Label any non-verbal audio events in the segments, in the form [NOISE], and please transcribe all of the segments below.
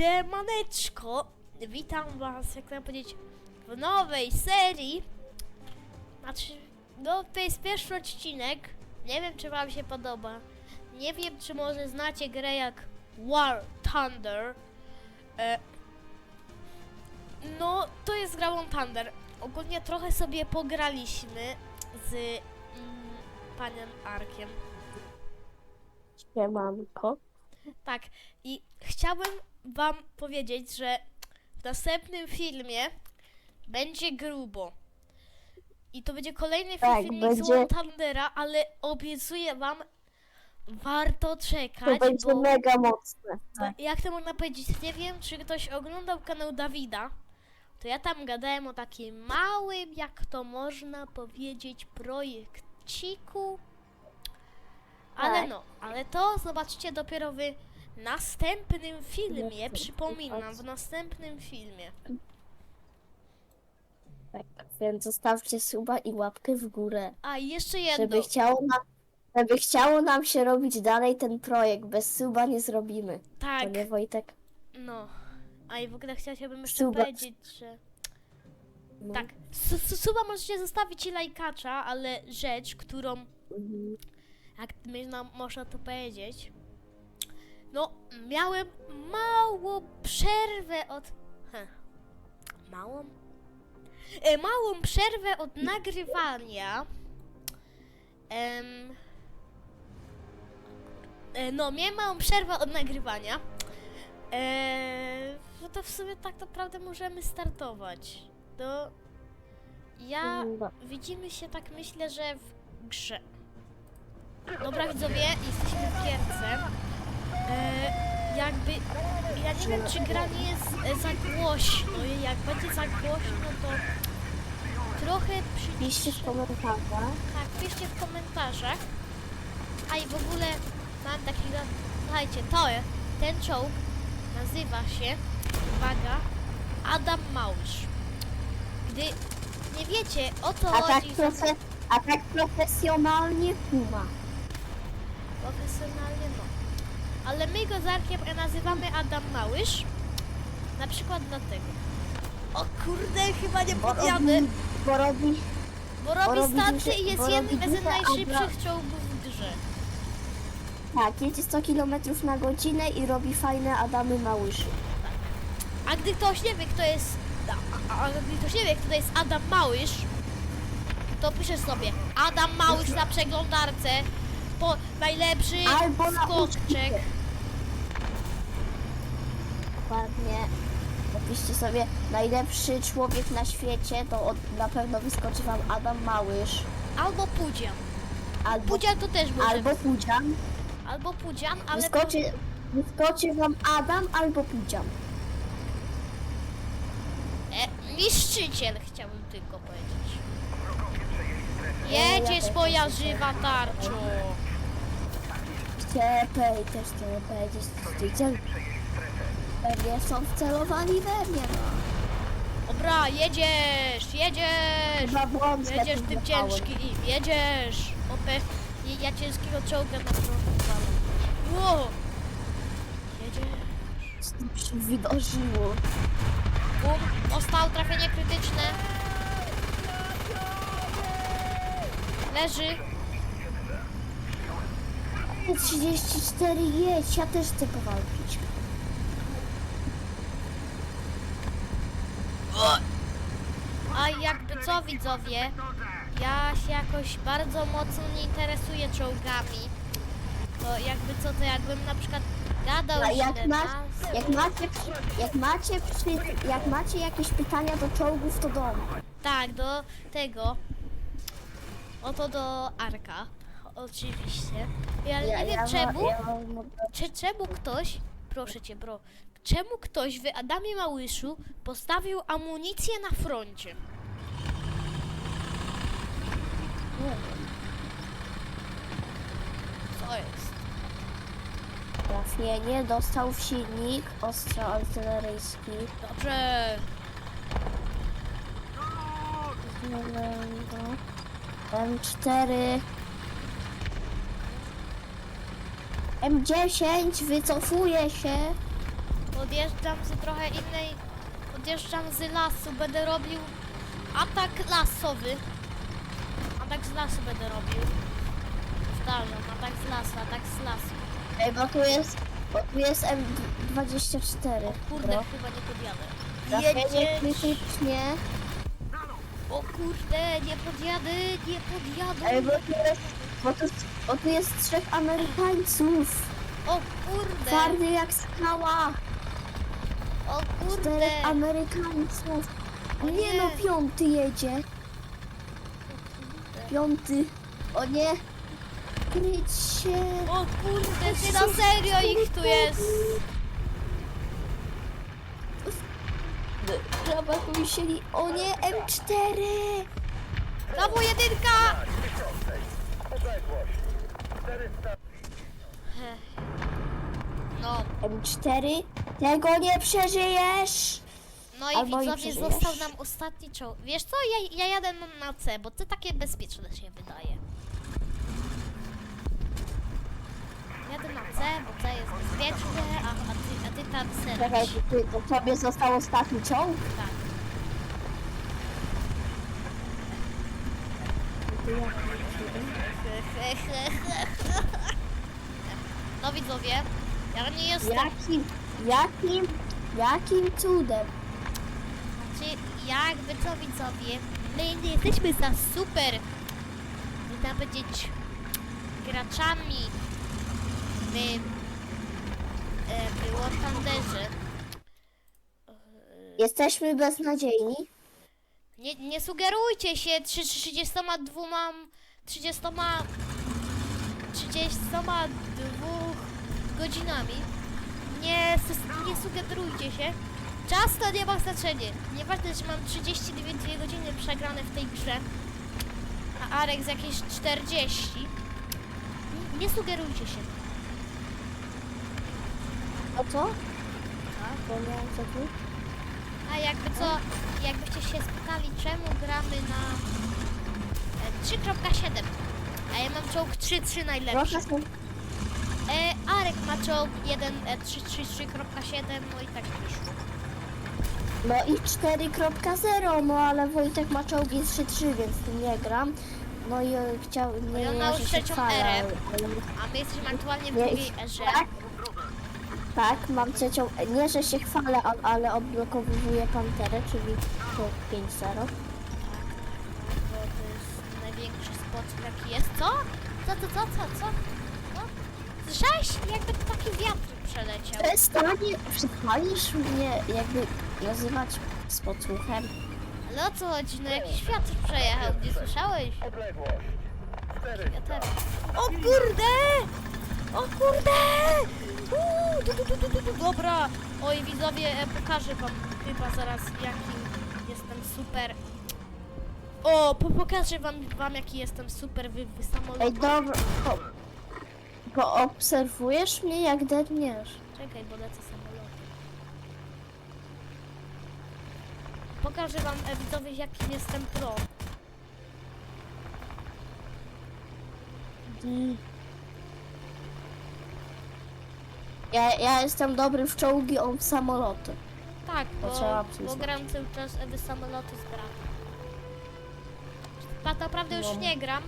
Siemaneczko! Witam was, jak to powiedzieć, w nowej serii. Znaczy, no to jest pierwszy odcinek. Nie wiem, czy wam się podoba. Nie wiem, czy może znacie grę jak War Thunder. E, no, to jest gra War Thunder. Ogólnie trochę sobie pograliśmy z mm, panem Arkiem. Siemanko. Tak, i chciałbym Wam powiedzieć, że w następnym filmie będzie grubo. I to będzie kolejny Tak, filmik będzie- z Thundera, ale obiecuję Wam, warto To czekać, będzie bo mega mocne. bo jak to można powiedzieć, nie wiem, czy ktoś oglądał kanał Dawida, to ja tam gadałem o takim małym, jak to można powiedzieć, projekciku. Ale Tak. no, ale to zobaczycie dopiero w następnym filmie, przypominam, w następnym filmie. Tak, więc zostawcie suba i łapkę w górę. A i jeszcze jedno, Żeby chciało nam, żeby chciało nam się robić dalej ten projekt. Bez suba nie zrobimy. tak, To nie Wojtek? no. A i w ogóle chciałabym jeszcze Suba. powiedzieć, że... No. Tak, su- su- suba możecie zostawić i lajkacza, ale rzecz, którą Mhm. jak można, można to powiedzieć. No, miałem małą przerwę od. Heh, małą? E, małą przerwę od nagrywania. Em, e, no, miałem małą przerwę od nagrywania. E, no to w sumie tak naprawdę możemy startować. To ja No. widzimy się tak myślę, że w grze. Dobra widzowie, jesteśmy w gierce. E, jakby, ja nie wiem czy gra nie jest e, za głośno i jak będzie za głośno to trochę Piszcie przy... w komentarzach. Tak, piszcie w komentarzach. A i w ogóle mam taki, słuchajcie, to ten czołg nazywa się, uwaga, Adam Małysz. Gdy nie wiecie o co A tak, chodzi, profe, a tak profesjonalnie Puma. Profesjonalnie no. Ale my go z Arkiem nazywamy Adam Małysz. Na przykład dlatego. O kurde, chyba nie Bo podjadę. robi, bo robi, Bo bo robi robi starczy duże- i jest bo jednym robi z duże najszybszych czołgów w grze. tak, jedzie 100 km na godzinę i robi fajne Adamy Małyszy. A gdy ktoś nie wie, kto jest. A, a gdy ktoś nie wie, kto to jest Adam Małysz, to pisze sobie Adam Małysz na przeglądarce. Po najlepszy Albo na skoczek. uczcie. Dokładnie. Napiszcie sobie najlepszy człowiek na świecie, to od, na pewno wyskoczy wam Adam Małysz. Albo Pudzian. Albo, Pudzian to też może. albo Pudzian. albo Pudzian, ale. Wyskoczy, wyskoczy wam Adam albo Pudzian. E, niszczyciel chciałbym tylko powiedzieć. E, Jedziesz moja żywa tarczo. Ciepej też chciałem powiedzieć, niszczyciel. Pewnie są wcelowani we mnie, no. Dobra, jedziesz, jedziesz. Chyba błąd Jedziesz tym złapałem. ciężki i jedziesz. Opę, ja ja ciężkiego czołga na palam. Wow. Jedziesz. Co tu się wydarzyło? Bum, dostał trafienie krytyczne. Leży. 34 jedź, ja też chcę powalczyć. A jakby co widzowie, ja się jakoś bardzo mocno nie interesuję czołgami. To jakby co, to jakbym na przykład gadał A jak, źle masz, nas- jak, macie, przy- jak, macie, przy- jak macie jakieś pytania do czołgów, to do mnie. Tak, do tego. Oto do Arka. Oczywiście. Ja nie wiem czemu. Ja, mogę- Czy, czemu ktoś, proszę cię, bro, czemu ktoś w Adamie Małyszu postawił amunicję na froncie? Nie wiem. Co jest? Trafienie dostał w silnik, ostrzał artyleryjski. Dobrze. Zielonego. M4. M10 wycofuje się. Podjeżdżam z trochę innej... Podjeżdżam z lasu, będę robił atak lasowy. Atak z lasu będę robił. Powtarzam, atak z lasu, atak z lasu. Ej, bo tu jest, bo tu jest M24. O kurde, No. chyba nie podjadę. Jedzie. krytycznie. O kurde, nie podjadę, nie podjadę. Ej, bo tu jest, bo tu, bo tu jest trzech Amerykańców. O kurde, Twardy jak skała. o kurde. Czterech Amerykańców. O Nie nie. no, piąty jedzie. Piąty. O nie. Kryć się. O kurde, ty na serio ich tu jest. Rabakuj się. O nie, M4. Brawo jedynka! No, M4. Tego nie przeżyjesz. No i Albo i widzowie przeżyjesz. został nam ostatni czołg. Wiesz co, ja, ja jadę na, na C, bo to takie bezpieczne się wydaje. Jadę na C, bo C jest bezpieczne, a, a, ty, a ty tam Czekaj, ty, to tobie został ostatni czołg? Tak. [LAUGHS] No widzowie, ja nie jestem... Jakim, jakim, jakim cudem? Jakby co widzowie, my nie jesteśmy za super, tam powiedzieć graczami my e, w War Thunderze. Jesteśmy beznadziejni. Nie, nie sugerujcie się trzy- 32 30 32 godzinami. Nie, sus- nie sugerujcie się. Czas to nie ma znaczenia. Nieważne, że mam 32 godziny przegrane w tej grze, a Arek z jakieś 40. Nie, nie sugerujcie się. O co? Tak? Bo miałem co tu? A jakby co, jakbyście się spytali, czemu gramy na e, 3.7, a ja mam czołg 3.3 najlepszy. Proszę sobie. E, Arek ma czołg 1, e, 3.3.7, no i tak wyszło. No i 4.0, no ale Wojtek ma czołgi 3.3, więc tym nie gram. No i e, chciał, nie, nie, mam że się trzecią erę. ale- A my jesteśmy aktualnie w Nie, drugiej erze. tak? Tak, mam trzecią, nie że się chwalę, a- ale odblokowuję Panterę, czyli czołg 5.0. Bo to jest największy spot jaki jest. Co? Co, co, co, co, co? co? Słyszałeś? Jakby taki wiatr przeleciał. Przestanie, przestaniesz mnie jakby nazywać z podsłuchem. Ale o co chodzi? No jakiś wiatr przejechał, nie słyszałeś? Odległość. Cztery. Ja też. O kurde! O kurde! Uuu, du, du, du, du, du. Dobra. Oj widzowie, e, pokażę wam chyba zaraz jaki jestem super. O, po, pokażę wam, wam jaki jestem super wy, wy Ej, samolot. dobra, po, poobserwujesz mnie jak dedniesz. Czekaj, bo lecę samolotem. Pokażę wam e, widzowie jaki jestem pro. Ja, ja jestem dobry w czołgi, on w samoloty. Tak, To bo, bo przyznać. gram cały czas e, w samoloty z bratem. Tak naprawdę już No. nie gram,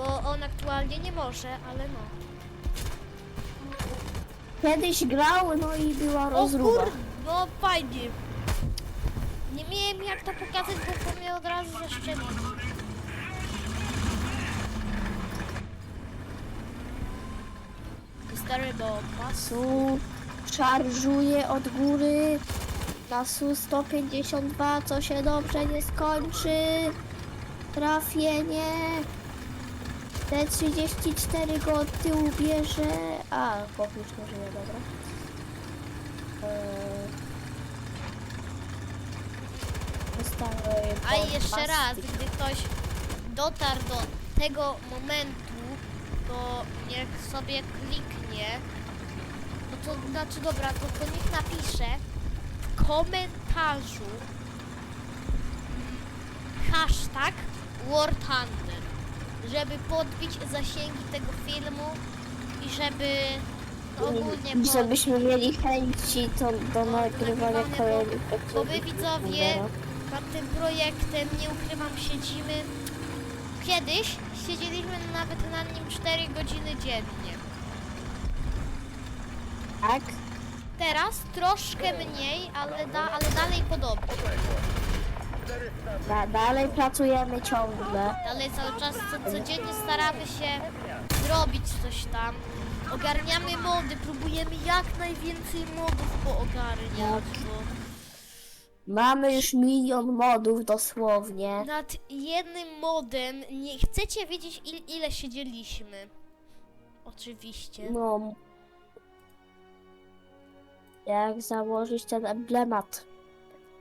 bo on aktualnie nie może, ale no. Kiedyś grał, no i była O rozruba. kur... no fajnie. Nie miałem jak to pokazać, bo to mnie od razu zaszczeli. Stary bomba. Su szarżuje od góry na Su-152, co się dobrze nie skończy. Trafienie. T-34 go od tyłu bierze. A, chłop już nie dobra. Eee, A jeszcze raz, gdy ktoś dotarł do tego momentu, to niech sobie kliknie. No to znaczy dobra, to, to niech napisze w komentarzu hashtag Thunder, żeby podbić zasięgi tego filmu i żeby ogólnie, I bo, żebyśmy mieli chęci to do nagrywania nagrywania, kolejnych bo my widzowie nad tym projektem, nie ukrywam, siedzimy... Kiedyś siedzieliśmy nawet na nim 4 godziny dziennie. Tak? Teraz troszkę mniej, ale, da, ale dalej podobnie. Da, dalej pracujemy ciągle. Dalej cały czas co, codziennie staramy się zrobić coś tam. Ogarniamy mody, próbujemy jak najwięcej modów poogarniać, bo Mamy już milion modów dosłownie. nad jednym modem nie chcecie wiedzieć il, ile siedzieliśmy. Oczywiście. No. Jak założyć ten emblemat?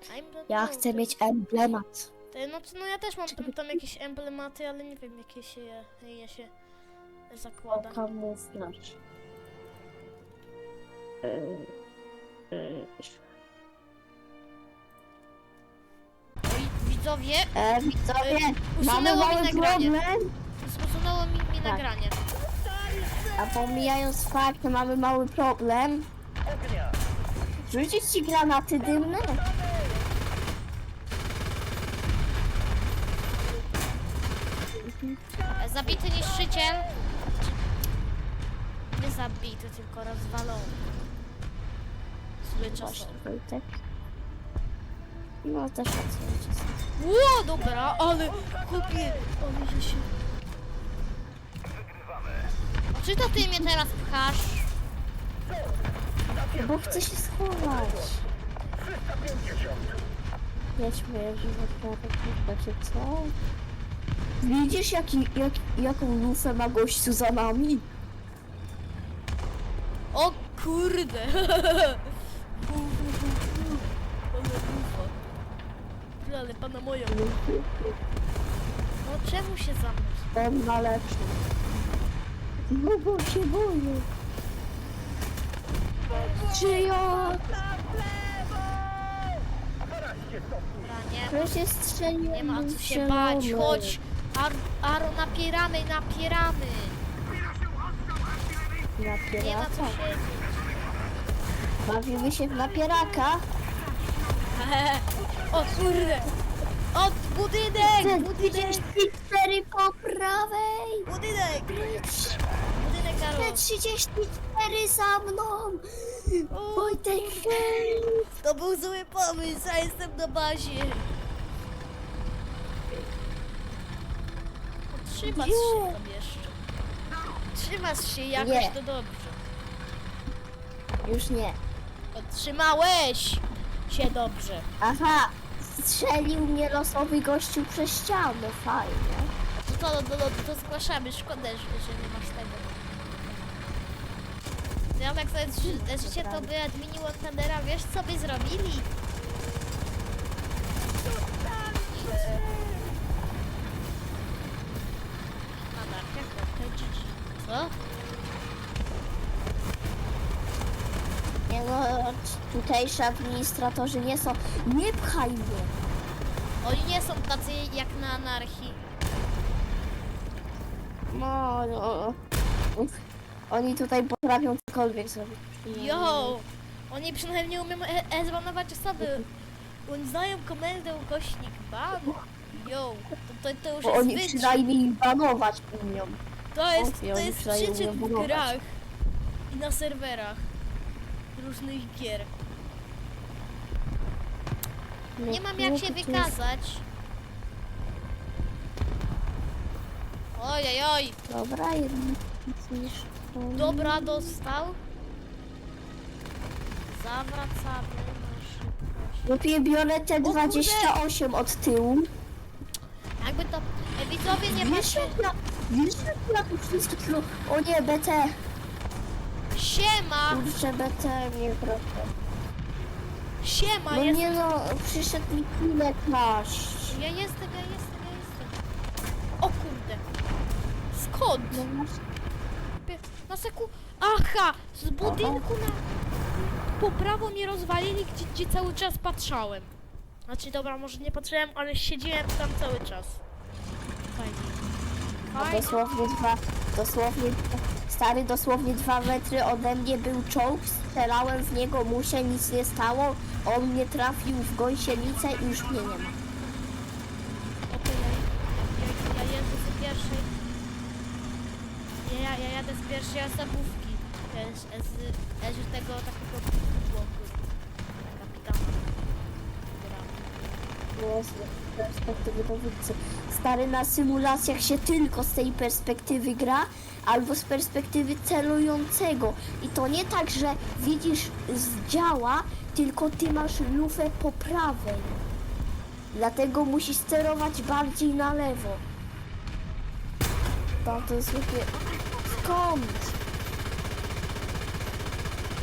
I'm the Ja chcę mieć emblemat. To, no, no ja też mam tam, tam jakieś emblematy, ale nie wiem jakie się je, je się zakłada. Kamuflaż. Yy, yy. Widzowie, E, widzowie, mamy usunęło mi mały nagranie. problem. usunęło mi, mi Tak. nagranie. A pomijając fakt, że mamy mały problem, rzucić ci granaty dymne? Niszczyciel. Nie zabity, tylko rozwalony. Zły czas. Wojtek. No też rację. Ło, dobra, ale kupię. Ale że się... Czy to ty mnie teraz pchasz? Bo chcę się schować. 350! Jedźmy, jedźmy, znaczy co? Widzisz jaki, jak, jaką lufę ma gościu za nami? O kurde. Fu, fu, fu, fu. Ale bufa. Ty, Ale pana moja. No czemu się za mną? On ma lepszy. No bo się boję. Czy ja? Dobra, nie. Przecież strzeliłem Nie ma co się bać. Chodź. Ar Aro, napieramy, napieramy. Nie ma co Napieraka? siedzieć. Bawimy się w napieraka? [LAUGHS] O kurde! O, budynek! Budynek! 34 po prawej! Budynek! Budynek Garo! T34 za mną! O, Wojtek, hej! To był zły pomysł, a jestem na bazie. Trzymasz się tam jeszcze. Trzymasz się jakoś, Nie. to dobrze. Już nie. Otrzymałeś się dobrze. Aha! Strzelił mnie losowy gościu przez ścianę, fajnie. No to, to, to, to zgłaszamy, szkoda, że, że nie masz tego. Ja tak sobie ży- życie to by admini Wantandera, wiesz co by zrobili? Nic. Anarchia, kropka, GG. Co? Nie no, tutejsi administratorzy nie są... Nie pchaj mnie! Oni nie są tacy jak na anarchii. No, no. Uf. Oni tutaj potrafią cokolwiek zrobić. Yo! Oni przynajmniej umieją e- ezbanować osoby. Oni znają komendę ukośnik ban. Yo! To, to, to już Bo jest oni przynajmniej banować umią. To jest, Chłopie, to oni jest przynajmniej przyczyn umieją w budować. grach i na serwerach różnych gier. Nie mam jak się wykazać. Oj, oj. Dobra, jednak niż... Dobra, dostał. Zawracamy na szybkość. Biorę te 28 od tyłu. Jakby to... e, Widzowie nie Wiesz, jak ja, wiesz, jak ja tu wszystkich... O nie, BT! Siema! Kurczę, BT mnie proszę. Siema, No nie no, przyszedł mi chwilę kraść. Ja jestem, ja jestem, ja jestem. O kurde. Skąd? No masz Na seku... Aha! Z budynku na... Po prawo mnie rozwalili, gdzie, gdzie cały czas patrzałem. Znaczy, dobra, może nie patrzyłem, ale siedziałem tam cały czas. Fajnie. A Fajnie. dosłownie dwa, dosłownie dwa, Stary, dosłownie dwa metry ode mnie był czołg, strzelałem w niego, mu się nic nie stało, on mnie trafił w gąsienicę i już mnie nie ma. Ja, jeżdżę z pierwszej. Ja, ja, ja jadę z pierwszej osobówki. Z, z, z tego takiego Z perspektywy dowódcy. Stary, na symulacjach się tylko z tej perspektywy gra, albo z perspektywy celującego. I to nie tak, że widzisz z działa, tylko ty masz lufę po prawej. Dlatego musisz sterować bardziej na lewo. To, to. Skąd?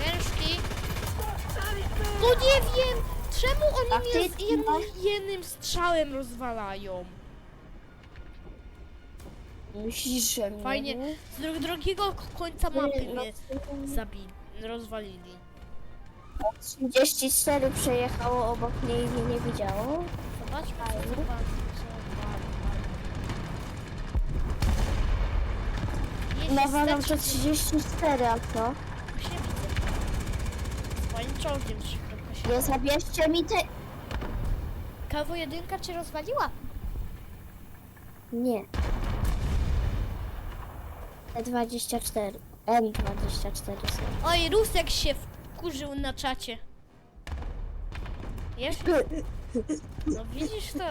Ciężki. No nie wiem! Czemu oni mnie z jednym, jednym strzałem rozwalają? Myślisz, że mnie, Fajnie. nie? Z dru- drugiego końca mapy No, mnie zabili. Rozwalili. 34 przejechało obok mnie i mnie nie widziało. Zobaczmy, co Fajnie. zobaczmy, co Jeździ Nawalam to wstecz, 34, a co? Właśnie widzę. Czołgiem szybko się... Nie zabierzcie mi te... Kawo jedynka cię rozwaliła? Nie. E24. M24 są. Oj, Rusek się wkurzył na czacie. Jest? No widzisz to?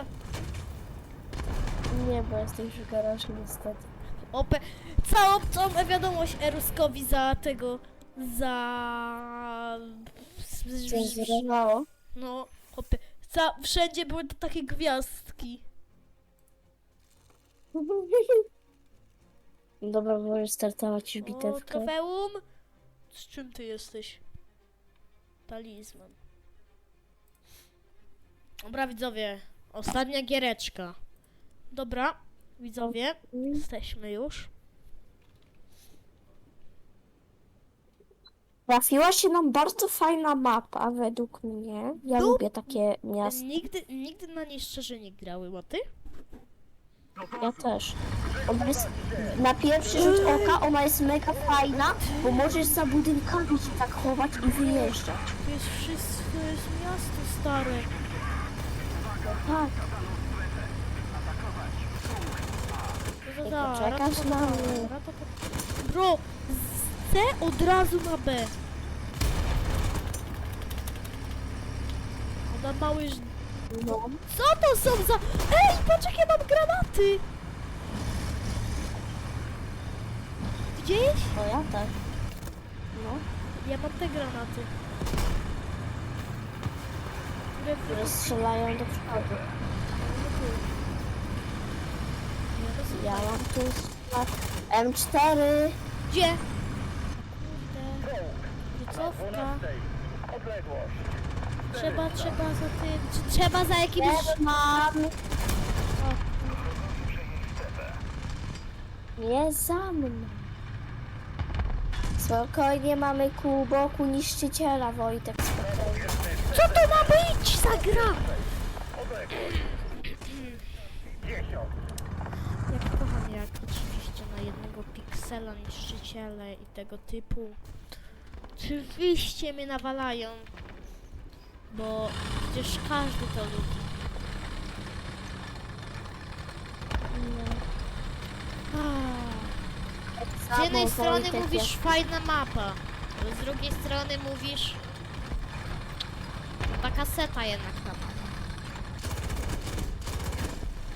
Nie, bo jestem przy garażu niestety. Ope... Całą tą wiadomość Eruskowi za tego... Za... Cenzurowało. No, hopy. Za... Wszędzie były to takie gwiazdki. [LAUGHS] Dobra, możesz startować już O, bitewkę. trofeum? Z czym ty jesteś? Talizman. Dobra, widzowie. Ostatnia giereczka. Dobra, widzowie. Jesteśmy już. Trafiła się nam bardzo fajna mapa według mnie. Ja No. lubię takie miasta. Nigdy, nigdy na niej szczerze nie grały, a ty? Ja też. Ona jest, na pierwszy rzut oka ona jest mega fajna, bo możesz za budynkami się tak chować i wyjeżdżać. To jest wszystko, to jest miasto stare. Tak. To I da, poczekasz na mnie. Bro, C od razu na B. Ż- No. Co to są za... Ej, jakie mam granaty! Widziałeś? O ja tak. No. Ja mam te granaty. Które strzelają do przodu. Ja mam tu smak M4. Gdzie? Odległość. Trzeba, trzeba za tym... Trzeba za jakimś... Mam. Nie za mną. Spokojnie mamy ku boku niszczyciela Wojtek. Spokojnie. Co to ma być za gra? Jak kocham, jak oczywiście na jednego piksela niszczyciele i tego typu. Oczywiście mnie nawalają. Bo przecież każdy to lubi. Ah. Z jednej strony mówisz fajna mapa, z drugiej strony mówisz ta kaseta jednak tam.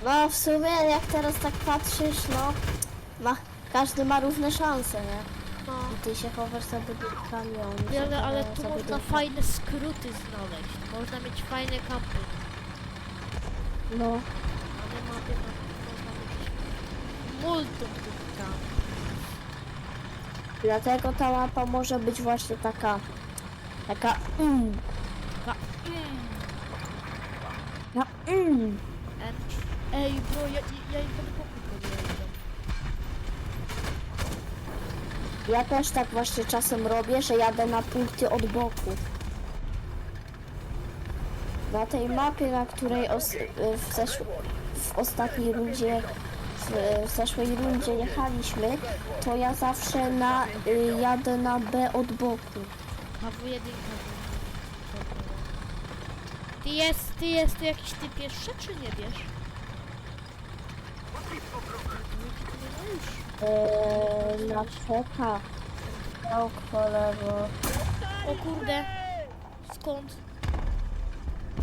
No w sumie jak teraz tak patrzysz, no ma, każdy ma równe szanse, nie? No. I ty się chowasz za budynkami, a oni się Ale, tu za można budynkami. fajne skróty znaleźć. Można mieć fajne kampy. No, Ale mapy na można mieć multum tych kamp. dlatego ta mapa może być właśnie taka, taka mm, Taka, mm, taka mm. em, Ej, bro, ja, ja im pod boku podjeżdżam. Ja też tak właśnie czasem robię, że jadę na punkty od boku. Na tej mapie, na której w, zesz- w ostatniej rundzie w, w zeszłej rundzie jechaliśmy, to ja zawsze na, y, jadę na B od boku. KW1. Ty jest, ty jest tu jakiś typ jeszcze, czy nie wiesz? Eee, na czeka. Po lewo. O kurde. Skąd?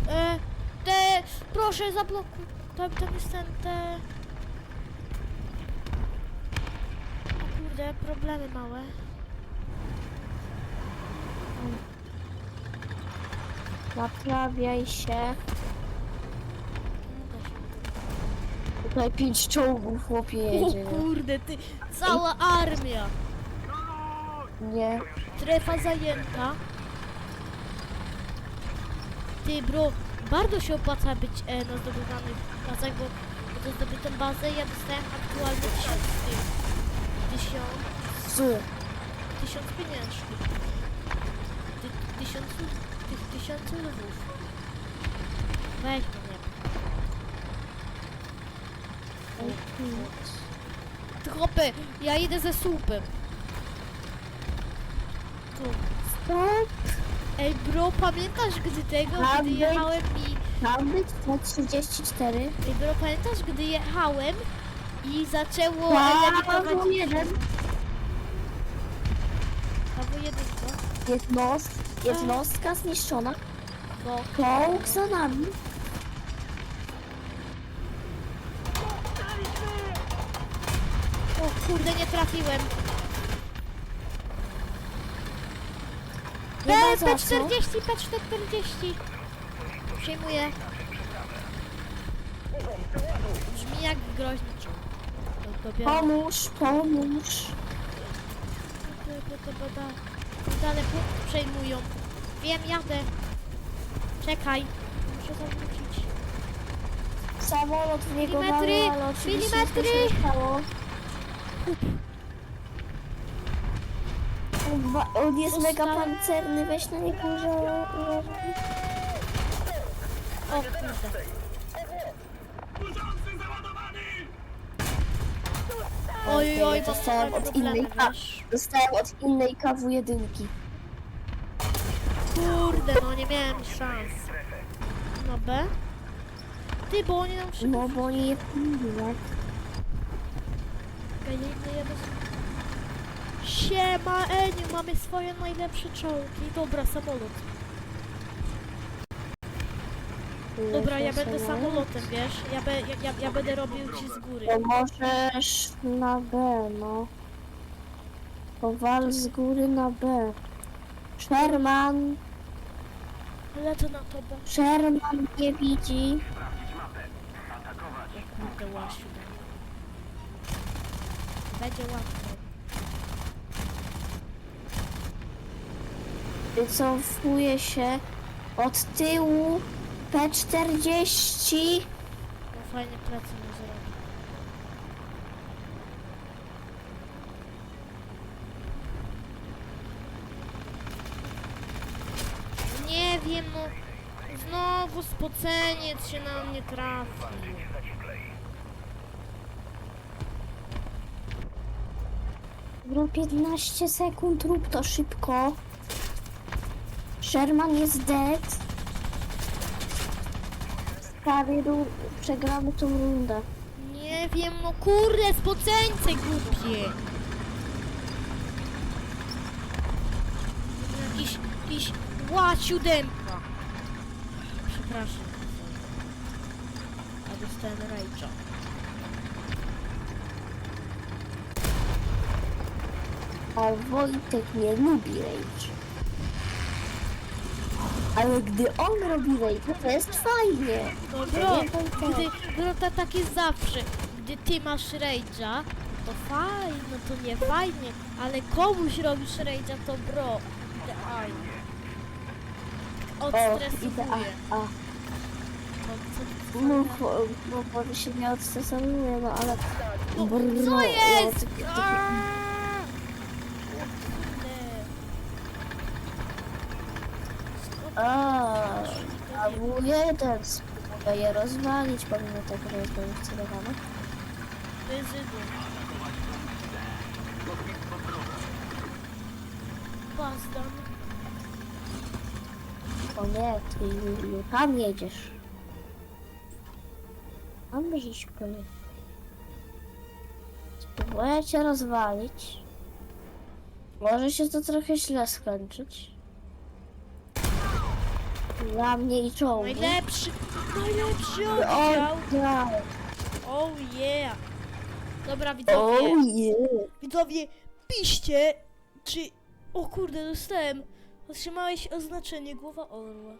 E, te, proszę zablokuj. Tam, tam jest ten, te... O kurde, problemy małe. Naprawiaj się. No da się. Tutaj pięć czołgów chłopie jedzie. O kurde, ty, cała armia. Nie. Strefa zajęta. Ty, bro, bardzo się opłaca być e, na zdobywanych bazach, bo, bo to zdobytą bazę ja dostałem aktualnie tysiąc tych. Tysiąc, tysiąc pieniężnych. Ty, tysiąc, tych tysięcy lwów. Weź to chłopy, ja idę ze słupem. Tu. Stop. Ej bro, pamiętasz gdy tego, Mam gdy być- jechałem i... Tam być na 34. Ej bro, pamiętasz gdy jechałem i zaczęło Paweł eliminować... jeden. Paweł jeden, co? Jednost, jednostka zniszczona. Bo... Czołg za nami. O kurde, nie trafiłem. P, Nie ma za co. P40, P40. Przejmuję. Brzmi jak groźny czołg. To dopiero... Pomóż, pomóż. Dalej punkt przejmują. Wiem, jadę. Czekaj. Muszę zawrócić. Samolot w niego Milimetry, walnął, ale oczywiście nic mu się milimetry. stało. Kurwa, On jest mega pancerny, weź na niego uważaj. O kurde. Oj, oj, bo Dostałem od innej ka- wiesz. Dostałem od innej KW1. Kurde, no nie miałem szans. No B? Ty, bo oni nam szybko... No bo oni je pili, tak? Ja idę, jadę Siema, Eniu, mamy swoje najlepsze czołgi. Dobra, samolot. Dobra, ja będę samolotem, wiesz? Ja, be, ja, ja, ja będę robił ci z góry. To możesz na B, no. Powal z góry na B. Sherman, Lecę na to B. Sherman nie widzi. Kurde, łasiu. Będzie łatwo. Wycofuje się od tyłu P40. No fajnie mu. Nie wiem, no znowu spoceniec się na mnie trafił. Było 15 sekund, rób to szybko. Sherman jest dead. Prawie ru- przegramy tą rundę. Nie wiem, no kurde, spoceńce głupie. Jakiś, jakiś łaciu dęba. Przepraszam. A dostałem rajcza. A Wojtek nie lubi rage. Ale gdy on robi rage, to jest fajnie. No bro, nie Wojtek. gdy, bro, to tak jest zawsze. Gdy ty masz rage'a, to fajnie, no to nie fajnie, ale komuś robisz rage'a, to bro, idealnie. O, Odstresowuje. a. To, co, No, bo, się nie odstresowuje, no ale... No, Brrr, co no, jest? O kurde. A, a W1 spróbuję je rozwalić, pomimo tego, że jest do nich celowane. To jest. O nie, ty Juliu, tam jedziesz. Tam byś pojechał. Spróbuję cię rozwalić. Może się to trochę źle skończyć. Dla mnie i czołgu. Najlepszy, najlepszy oddział. tak. Oh yeah. Dobra widzowie, Oh yeah. widzowie, piszcie, czy... O kurde, dostałem. Otrzymałeś oznaczenie głowa orła.